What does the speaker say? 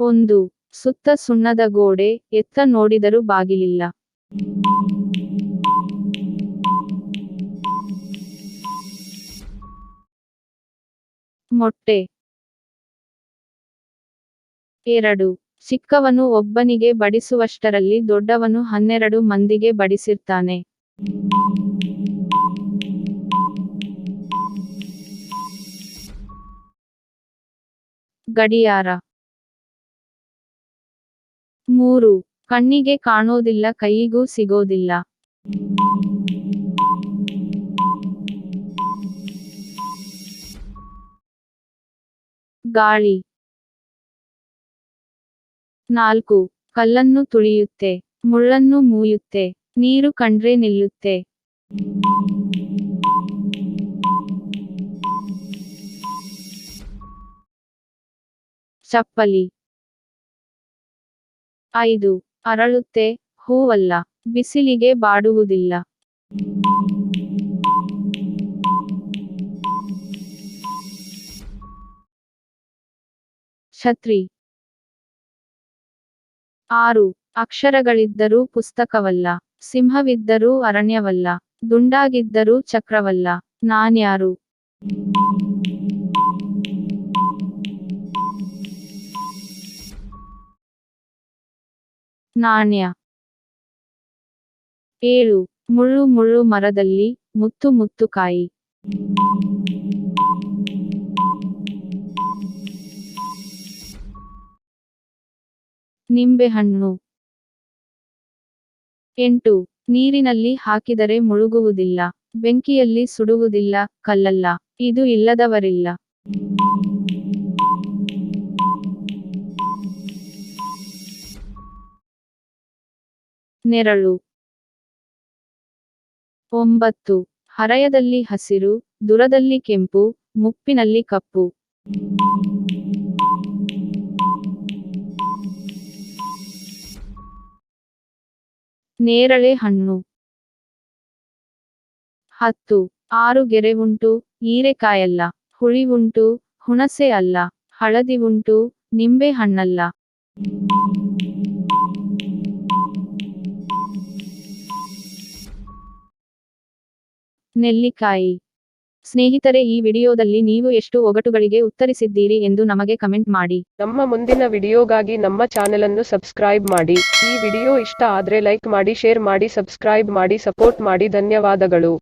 ಒಂದು, ಸುತ್ತ ಸುಣ್ಣದ ಗೋಡೆ, ಎತ್ತ ನೋಡಿದರೂ ಬಾಗಿಲಿಲ್ಲ. ಮೊಟ್ಟೆ. ಎರಡು, ಚಿಕ್ಕವನು ಒಬ್ಬನಿಗೆ ಬಡಿಸುವಷ್ಟರಲ್ಲಿ ದೊಡ್ಡವನು ಹನ್ನೆರಡು ಮಂದಿಗೆ ಬಡಿಸಿರ್ತಾನೆ. ಗಡಿಯಾರ. ಮೂರು, ಕಣ್ಣಿಗೆ ಕಾಣೋದಿಲ್ಲ, ಕೈಗೂ ಸಿಗೋದಿಲ್ಲ. ಗಾಳಿ. ನಾಲ್ಕು, ಕಲ್ಲನ್ನು ತುಳಿಯುತ್ತೆ, ಮುಳ್ಳನ್ನು ಮೂಯುತ್ತೆ, ನೀರು ಕಂಡ್ರೆ ನಿಲ್ಲುತ್ತೆ. ಚಪ್ಪಲಿ. ಐದು. ಅರಳುತ್ತೆ. ಹೂವಲ್ಲ. ಬಿಸಿಲಿಗೆ ಬಾಡುವುದಿಲ್ಲ. ಛತ್ರಿ. ಆರು. ಅಕ್ಷರಗಳಿದ್ದರೂ ಪುಸ್ತಕವಲ್ಲ. ಸಿಂಹವಿದ್ದರೂ ಅರಣ್ಯವಲ್ಲ. ದುಂಡಾಗಿದ್ದರೂ ಚಕ್ರವಲ್ಲ. ನಾನ್ಯಾರು. ನಾಣ್ಯ. ಏಳು ಮುಳ್ಳು ಮುಳ್ಳು ಮರದಲ್ಲಿ ಮುತ್ತು ಮುತ್ತು ಕಾಯಿ. ನಿಂಬೆಹಣ್ಣು. ಎಂಟು, ನೀರಿನಲ್ಲಿ ಹಾಕಿದರೆ ಮುಳುಗುವುದಿಲ್ಲ, ಬೆಂಕಿಯಲ್ಲಿ ಸುಡುವುದಿಲ್ಲ, ಕಲ್ಲಲ್ಲ, ಇದು ಇಲ್ಲದವರಿಲ್ಲ. ನೆರಳು. ಒಂಬತ್ತು. ಹರಯದಲ್ಲಿ ಹಸಿರು, ದುರದಲ್ಲಿ ಕೆಂಪು, ಮುಪ್ಪಿನಲ್ಲಿ ಕಪ್ಪು. ನೇರಳೆ ಹಣ್ಣು. ಹತ್ತು. ಆರು ಗೆರೆ ಉಂಟು ಈರೆಕಾಯಲ್ಲ ಹುಳಿ ಉಂಟು, ಹುಣಸೆ ಅಲ್ಲ. ಹಳದಿ ಉಂಟು, ನಿಂಬೆ ಹಣ್ಣಲ್ಲ. ನೆಲ್ಲಿಕಾಯಿ. ಸ್ನೇಹಿತರೆ, ಈ ವಿಡಿಯೋದಲ್ಲಿ ನೀವು ಎಷ್ಟು ಒಗಟುಗಳಿಗೆ ಉತ್ತರಿಸಿದ್ದೀರಿ ಎಂದು ನಮಗೆ ಕಮೆಂಟ್ ಮಾಡಿ. ನಮ್ಮ ಮುಂದಿನ ವಿಡಿಯೋಗಾಗಿ ನಮ್ಮ ಚಾನೆಲ್ ಅನ್ನು ಸಬ್ಸ್ಕ್ರೈಬ್ ಮಾಡಿ. ಈ ವಿಡಿಯೋ ಇಷ್ಟ ಆದ್ರೆ ಲೈಕ್ ಮಾಡಿ, ಶೇರ್ ಮಾಡಿ, ಸಬ್ಸ್ಕ್ರೈಬ್ ಮಾಡಿ, ಸಪೋರ್ಟ್ ಮಾಡಿ. ಧನ್ಯವಾದಗಳು.